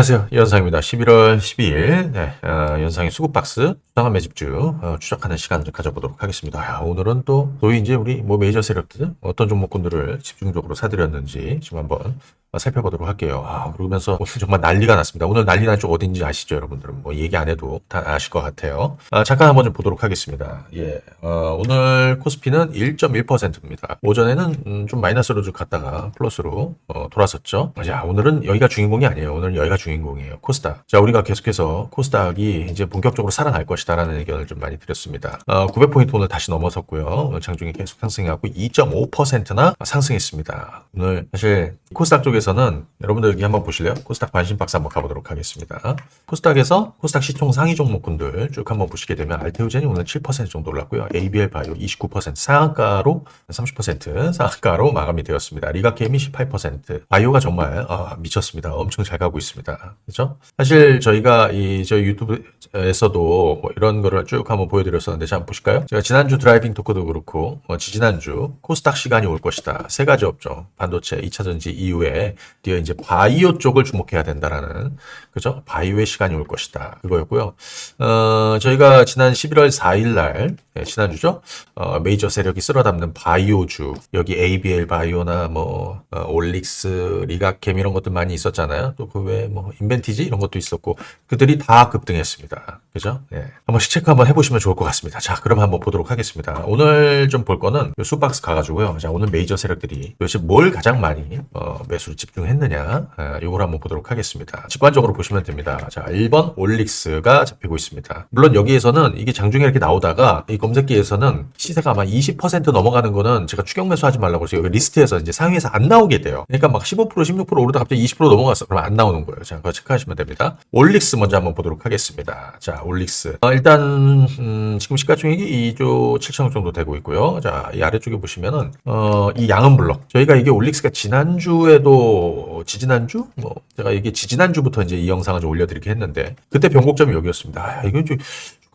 안녕하세요. 연상입니다. 11월 12일, 네, 어, 연상의 수급박스, 수상한 매집주, 어, 추적하는 시간을 좀 가져보도록 하겠습니다. 야, 오늘은 또, 소위 이제 우리 뭐 메이저 세력들, 어떤 종목군들을 집중적으로 사들였는지 지금 한번 어, 살펴보도록 할게요. 아, 그러면서 오늘 정말 난리가 났습니다. 오늘 난리 난 쪽 어딘지 아시죠, 여러분들은? 뭐 얘기 안 해도 다 아실 것 같아요. 아, 잠깐 한번 좀 보도록 하겠습니다. 예, 어, 오늘 코스피는 1.1%입니다. 오전에는 음, 좀 마이너스로 좀 갔다가 플러스로 어, 돌았었죠. 자, 오늘은 여기가 주인공이 아니에요. 오늘은 여기가 주인공이에요. 코스닥. 자, 우리가 계속해서 코스닥이 이제 본격적으로 살아날 것이다라는 의견을 좀 많이 드렸습니다. 어, 900포인트 오늘 다시 넘어섰고요. 오늘 장중에 계속 상승해갖고 2.5%나 상승했습니다. 오늘 사실 코스닥 쪽에 서는 여러분들 여기 한번 보실래요? 코스닥 관심 박스 한번 가보도록 하겠습니다. 코스닥에서 코스닥 시총 상위 종목군들 쭉 한번 보시게 되면 알테오젠이 오늘 7% 정도 올랐고요. ABL 바이오 29% 상한가로 30% 상한가로 마감이 되었습니다. 리가케임이 18% 바이오가 정말 아, 미쳤습니다. 엄청 잘 가고 있습니다. 그렇죠? 사실 저희가 이 저희 유튜브에서도 뭐 이런 거를 쭉 한번 보여드렸었는데 자 한번 보실까요? 제가 지난주 드라이빙 토크도 그렇고 어, 지지난주 코스닥 시간이 올 것이다. 세 가지 업종 반도체 2차 전지 이후에 뒤에 이제 바이오 쪽을 주목해야 된다라는 그죠? 바이오의 시간이 올 것이다. 그거였고요. 어, 저희가 지난 11월 4일 날 예, 지난주죠. 어, 메이저 세력이 쓸어담는 바이오주 여기 ABL 바이오나 뭐 어, 올릭스, 리가캠 이런 것들 많이 있었잖아요. 또 그 외에 뭐 인벤티지 이런 것도 있었고 그들이 다 급등했습니다. 그죠? 예. 한 번씩 체크 한번 해보시면 좋을 것 같습니다. 자, 그럼 한번 보도록 하겠습니다. 오늘 좀 볼 거는 요 수박스 가가지고요. 자, 오늘 메이저 세력들이 도대체 뭘 가장 많이 어, 매수를 집중했느냐 아, 요걸 한번 보도록 하겠습니다. 직관적으로 보시면 됩니다. 자, 1번 올릭스가 잡히고 있습니다. 물론 여기에서는 이게 장중에 이렇게 나오다가 이 검색기에서는 시세가 아마 20% 넘어가는 거는 제가 추격 매수하지 말라고 해서 여기 리스트에서 이제 상위에서 안 나오게 돼요. 그러니까 막 15% 16% 오르다 갑자기 20% 넘어갔어. 그러면 안 나오는 거예요. 자, 그거 체크하시면 됩니다. 올릭스 먼저 한번 보도록 하겠습니다. 자, 올릭스. 어, 일단 음, 지금 시가총액이 2조 7천억 정도 되고 있고요. 자, 이 아래쪽에 보시면은 어, 이 양은 블럭. 저희가 이게 올릭스가 지난주에도 지지난주 뭐 제가 이게 지지난주부터 이제 이 영상을 좀 올려드리긴 했는데 그때 변곡점이 여기였습니다. 아, 이거 좀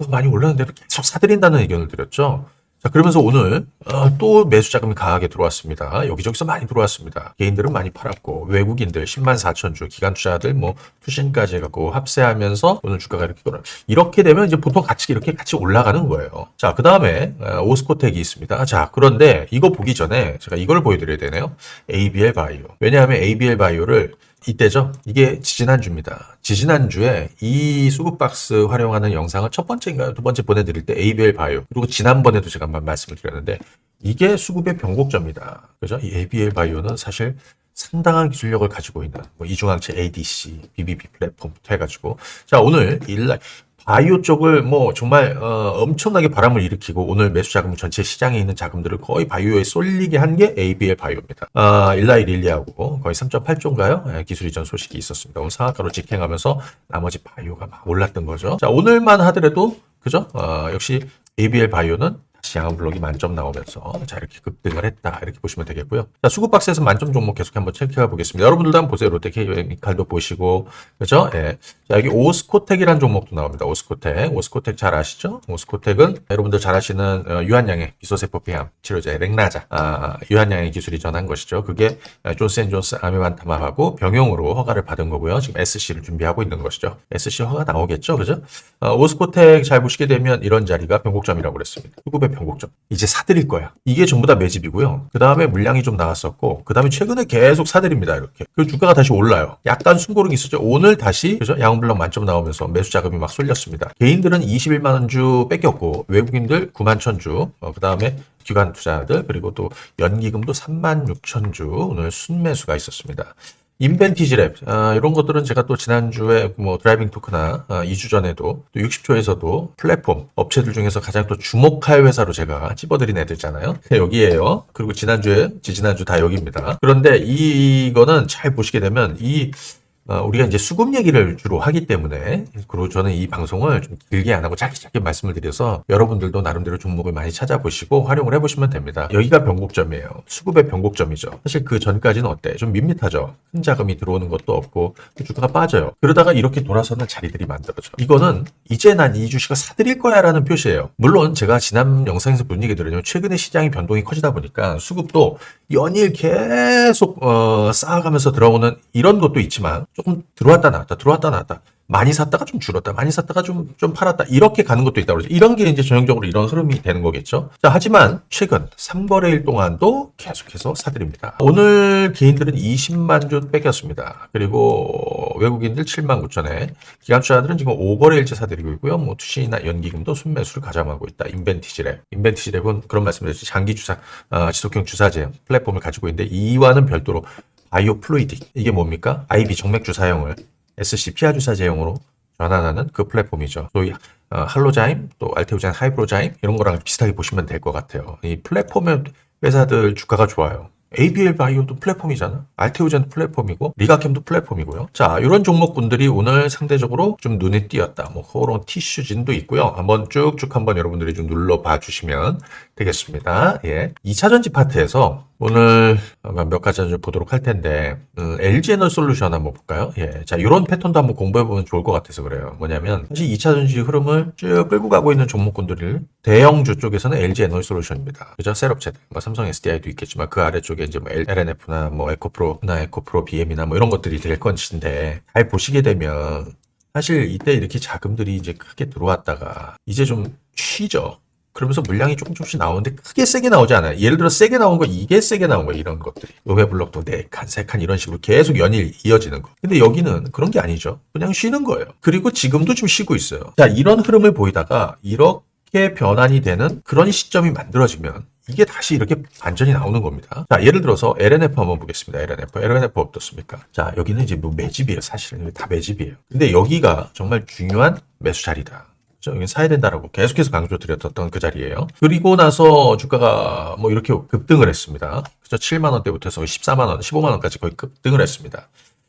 많이 올랐는데도 계속 사들인다는 의견을 드렸죠. 자, 그러면서 오늘 어, 또 매수 자금이 강하게 들어왔습니다. 여기저기서 많이 들어왔습니다. 개인들은 많이 팔았고 외국인들 10만 4천 주, 기관 투자들 뭐 투신까지 해갖고 합세하면서 오늘 주가가 이렇게 돌아. 이렇게 되면 이제 보통 같이 이렇게 같이 올라가는 거예요. 자, 그 다음에 오스코텍이 있습니다. 자, 그런데 이거 보기 전에 제가 이걸 보여드려야 되네요. ABL 바이오. 왜냐하면 ABL 바이오를 이때죠. 이게 지지난주입니다. 지지난주에 이 수급박스 활용하는 영상을 첫 번째인가요? 두 번째 보내드릴 때 ABL 바이오. 그리고 지난번에도 제가 한번 말씀을 드렸는데 이게 수급의 변곡점이다. 그죠? 이 ABL 바이오는 사실 상당한 기술력을 가지고 있는 뭐 이중항체 ADC, BBB 플랫폼부터 해가지고 자 오늘 일날 바이오 쪽을 뭐 정말 어, 엄청나게 바람을 일으키고 오늘 매수 자금 전체 시장에 있는 자금들을 거의 바이오에 쏠리게 한 게 ABL 바이오입니다. 아, 일라이 릴리하고 거의 3.8조인가요? 예, 기술 이전 소식이 있었습니다. 오늘 상한가로 직행하면서 나머지 바이오가 막 올랐던 거죠. 자 오늘만 하더라도 그죠? 어, 역시 ABL 바이오는 다 시 양한 블록이 만점 나오면서 자 이렇게 급등을 했다 이렇게 보시면 되겠고요. 자 수급 박스에서 만점 종목 계속 한번 체크해 보겠습니다. 여러분들도 한번 보세요. 롯데케미칼도 보시고 그렇죠? 예. 자 여기 오스코텍이라는 종목도 나옵니다. 오스코텍, 오스코텍 잘 아시죠? 오스코텍은 여러분들 잘 아시는 어, 유한양의 비소세포 폐암 치료제 렉나자, 아, 유한양의 기술이 전한 것이죠. 그게 존스앤존스 아미반타마하고 병용으로 허가를 받은 거고요. 지금 SC를 준비하고 있는 것이죠. SC 허가 나오겠죠, 그죠? 어, 오스코텍 잘 보시게 되면 이런 자리가 변곡점이라고 그랬습니다. 변곡점. 이제 사들일 거야. 이게 전부 다 매집이고요. 그 다음에 물량이 좀 나왔었고, 그 다음에 최근에 계속 사들입니다. 이렇게. 그 주가가 다시 올라요. 약간 숨고르기 있었죠. 오늘 다시 그죠? 양블럭 만점 나오면서 매수 자금이 막 쏠렸습니다. 개인들은 21만 원주 뺏겼고, 외국인들 9만 천 주, 어, 그 다음에 기관 투자들 그리고 또 연기금도 3만 6천 주 오늘 순매수가 있었습니다. 인벤티지 랩 아, 이런 것들은 제가 또 지난주에 뭐 드라이빙 토크나 아, 2주 전에도 또 60초에서도 플랫폼 업체들 중에서 가장 또 주목할 회사로 제가 찝어드린 애들잖아요. 네, 여기에요. 그리고 지난주에 지지난주 다 여기입니다. 그런데 이거는 잘 보시게 되면 이 어, 우리가 이제 수급 얘기를 주로 하기 때문에 그리고 저는 이 방송을 좀 길게 안 하고 짧게 짧게 말씀을 드려서 여러분들도 나름대로 종목을 많이 찾아보시고 활용을 해보시면 됩니다. 여기가 변곡점이에요. 수급의 변곡점이죠. 사실 그 전까지는 어때? 좀 밋밋하죠. 큰 자금이 들어오는 것도 없고 주가가 빠져요. 그러다가 이렇게 돌아서는 자리들이 만들어져. 이거는 이제 난 이 주식을 사들일 거야라는 표시예요. 물론 제가 지난 영상에서 본 얘기 들으면 최근에 시장의 변동이 커지다 보니까 수급도 연일 계속 어, 쌓아가면서 들어오는 이런 것도 있지만 조금 들어왔다 나왔다 들어왔다 나왔다 많이 샀다가 좀 줄었다 많이 샀다가 좀 좀 팔았다 이렇게 가는 것도 있다고 그러죠. 이런 게 이제 전형적으로 이런 흐름이 되는 거겠죠. 자 하지만 최근 3거래일 동안도 계속해서 사드립니다. 오늘 개인들은 20만 주 뺏겼습니다. 그리고 외국인들 7만 9천에 기관투자들은 지금 5거래일째 사드리고 있고요. 뭐 투시나 연기금도 순매수를 가져가고 있다. 인벤티지랩. 인벤티지랩은 그런 말씀드렸죠. 장기 주사, 어, 지속형 주사제 플랫폼을 가지고 있는데 이와는 별도로 바이오 플루이딕. 이게 뭡니까? IV 정맥 주 사용을 SC 피하 주사 제형으로 전환하는 그 플랫폼이죠. 소위 어, 할로자임, 또 알테오자임, 하이브로자임 이런 거랑 비슷하게 보시면 될 것 같아요. 이 플랫폼의 회사들 주가가 좋아요. ABL 바이오도 플랫폼이잖아. 알테오젠도 플랫폼이고 리가캠도 플랫폼이고요. 자, 이런 종목군들이 오늘 상대적으로 좀 눈에 띄었다. 뭐 호롱 티슈진도 있고요. 한번 쭉쭉 한번 여러분들이 좀 눌러 봐 주시면 되겠습니다. 예. 2차 전지 파트에서 오늘 몇 가지 좀 보도록 할 텐데 음, LG 에너지 솔루션 한번 볼까요? 예. 자, 이런 패턴도 한번 공부해 보면 좋을 것 같아서 그래요. 뭐냐면 사실 2차 전지 흐름을 쭉 끌고 가고 있는 종목군들을 대형주 쪽에서는 LG 에너지 솔루션입니다. 그죠? 셋업체들. 뭐 삼성 SDI도 있겠지만 그 아래쪽에 이제 뭐 LNF나 뭐 에코프로나 에코프로 BM이나 뭐 이런 것들이 될 것인데 잘 보시게 되면 사실 이때 이렇게 자금들이 이제 크게 들어왔다가 이제 좀 쉬죠. 그러면서 물량이 조금 조금씩 나오는데 크게 세게 나오지 않아요. 예를 들어 세게 나온 거 이게 세게 나온 거 이런 것들이 의회블록도 네 칸, 세 칸 이런 식으로 계속 연일 이어지는 거. 근데 여기는 그런 게 아니죠. 그냥 쉬는 거예요. 그리고 지금도 좀 쉬고 있어요. 자 이런 흐름을 보이다가 이렇게 변환이 되는 그런 시점이 만들어지면 이게 다시 이렇게 반전이 나오는 겁니다. 자, 예를 들어서 LNF 한번 보겠습니다. LNF. LNF 어떻습니까? 자, 여기는 이제 뭐 매집이에요. 사실은 다 매집이에요. 근데 여기가 정말 중요한 매수 자리다. 여기 사야 된다라고 계속해서 강조드렸던 그 자리예요. 그리고 나서 주가가 뭐 이렇게 급등을 했습니다. 그죠? 7만 원대부터 해서 14만 원, 15만 원까지 거의 급등을 했습니다.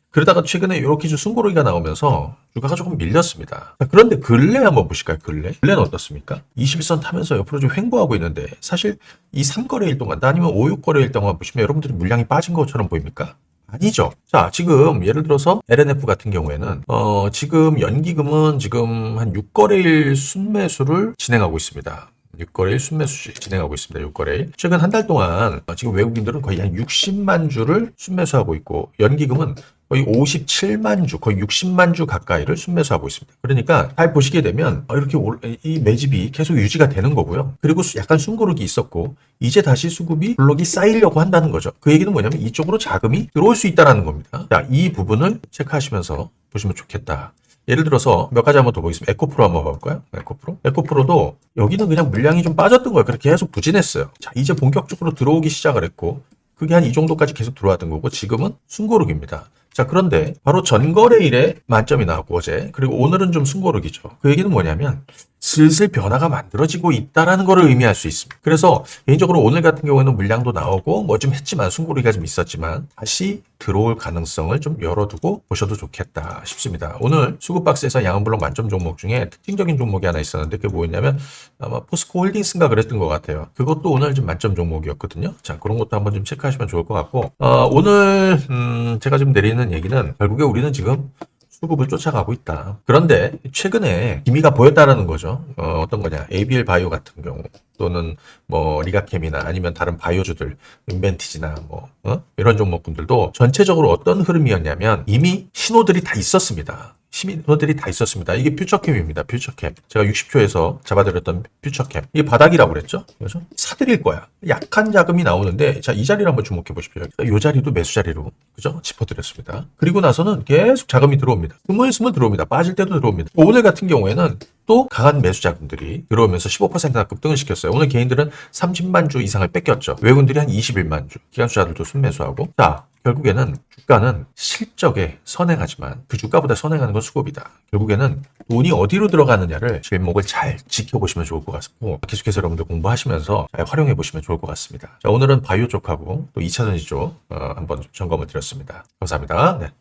그러다가 최근에 이렇게 좀 숨고르기가 나오면서 주가가 조금 밀렸습니다. 자, 그런데 근래 한번 보실까요? 근래? 근래는 어떻습니까? 21선 타면서 옆으로 좀 횡보하고 있는데 사실 이 3거래일 동안 아니면 5, 6거래일 동안 보시면 여러분들이 물량이 빠진 것처럼 보입니까? 아니죠. 자, 지금 예를 들어서 LNF 같은 경우에는 어, 지금 연기금은 지금 한 6거래일 순매수를 진행하고 있습니다. 6거래일 순매수 진행하고 있습니다. 6거래일. 최근 한 달 동안 어, 지금 외국인들은 거의 한 60만 주를 순매수하고 있고 연기금은 거의 57만 주, 거의 60만 주 가까이를 순매수하고 있습니다. 그러니까 잘 보시게 되면 어, 이렇게 올- 이 매집이 계속 유지가 되는 거고요. 그리고 수- 약간 숨고르기 있었고 이제 다시 수급이 블록이 쌓이려고 한다는 거죠. 그 얘기는 뭐냐면 이쪽으로 자금이 들어올 수 있다는 겁니다. 자, 이 부분을 체크하시면서 보시면 좋겠다. 예를 들어서 몇 가지 한번 더 보겠습니다. 에코프로 한번 볼까요? 에코프로? 에코프로도 여기는 그냥 물량이 좀 빠졌던 거예요. 그렇게 계속 부진했어요. 자, 이제 본격적으로 들어오기 시작을 했고 그게 한 이 정도까지 계속 들어왔던 거고 지금은 순고르기입니다. 자, 그런데 바로 전거래일에 만점이 나왔고 어제 그리고 오늘은 좀 순고르기죠. 그 얘기는 뭐냐면 슬슬 변화가 만들어지고 있다라는 것을 의미할 수 있습니다. 그래서 개인적으로 오늘 같은 경우에는 물량도 나오고 뭐 좀 했지만 순고르기가 좀 있었지만 다시 들어올 가능성을 좀 열어두고 보셔도 좋겠다 싶습니다. 오늘 수급박스에서 양은블록 만점 종목 중에 특징적인 종목이 하나 있었는데 그게 뭐였냐면 아마 포스코 홀딩스인가 그랬던 것 같아요. 그것도 오늘 좀 만점 종목이었거든요. 자 그런 것도 한번 좀 체크하시면 좋을 것 같고 어, 오늘 음, 제가 좀 내리는 얘기는 결국에 우리는 지금 수급을 쫓아가고 있다. 그런데 최근에 기미가 보였다라는 거죠. 어, 어떤 거냐? ABL 바이오 같은 경우 또는 뭐 리가캠이나 아니면 다른 바이오주들, 인벤티지나 뭐 어? 이런 종목군들도 전체적으로 어떤 흐름이었냐면 이미 신호들이 다 있었습니다. 신호들이 다 있었습니다. 이게 퓨처캠입니다. 퓨처캠. 제가 60초에서 잡아드렸던 퓨처캠. 이게 바닥이라고 그랬죠? 그죠? 사들일 거야. 약한 자금이 나오는데, 자, 이 자리를 한번 주목해 보십시오. 이 자리도 매수 자리로, 그죠? 짚어드렸습니다. 그리고 나서는 계속 자금이 들어옵니다. 스물스물 들어옵니다. 빠질 때도 들어옵니다. 오늘 같은 경우에는 또 강한 매수 자금들이 들어오면서 15%나 급등을 시켰어요. 오늘 개인들은 30만 주 이상을 뺏겼죠. 외국인들이 한 21만 주. 기관수자들도 순매수하고. 자, 결국에는 주가는 실적에 선행하지만 그 주가보다 선행하는 건 수급이다. 결국에는 돈이 어디로 들어가느냐를 제목을 잘 지켜보시면 좋을 것 같고 계속해서 여러분들 공부하시면서 잘 활용해 보시면 좋을 것 같습니다. 자, 오늘은 바이오 쪽하고 또 2차 전지 쪽 어, 한번 점검을 드렸습니다. 감사합니다. 네.